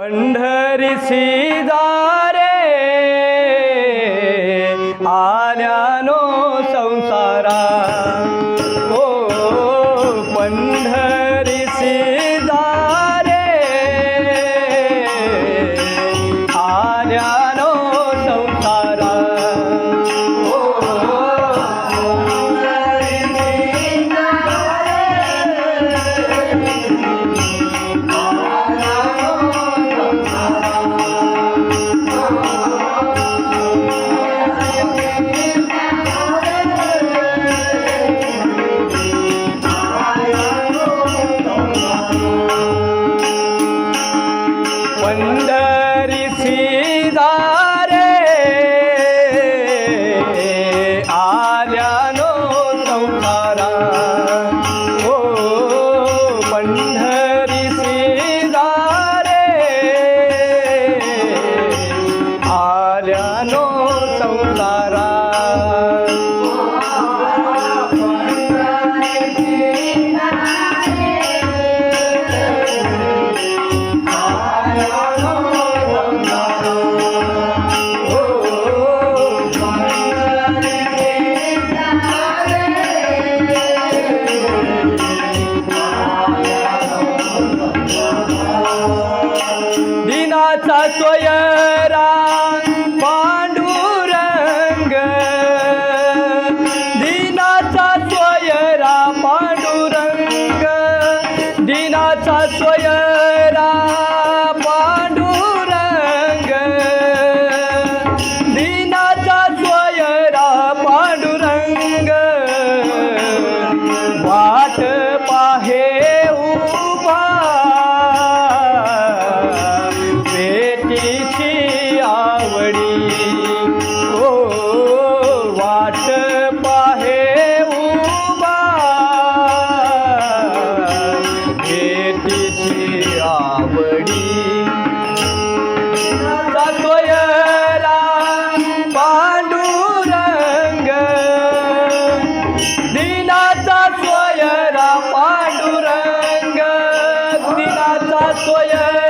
Pandhari सीदा Ah! Yeah. आवडी दाखवयला पांडुरंग. दिनाचा सोयरा पांडुरंग. दिनाचा सोयरा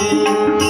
thank you.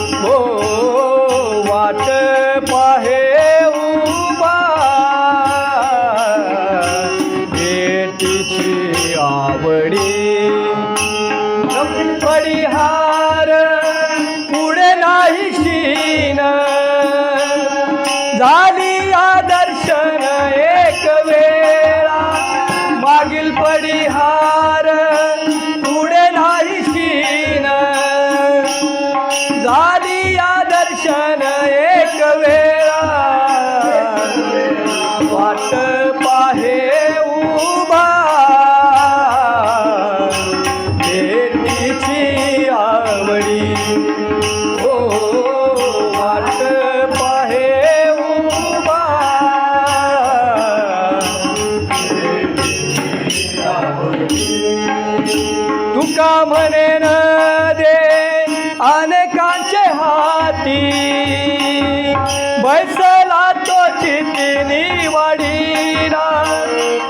तुका म्हणेन दे. अनेकांचे हाती बैसला तो चितिनी वाढीला.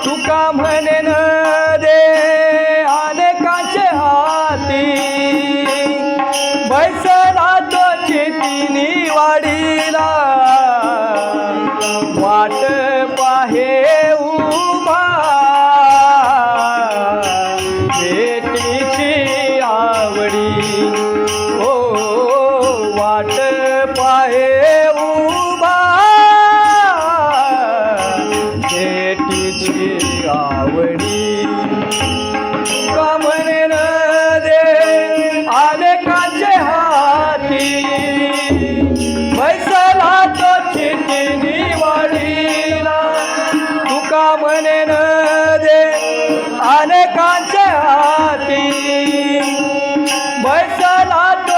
तुका म्हणेन दे. अनेकांचे हाती बैसला तो चितिनी वाढीला. वाट Amen.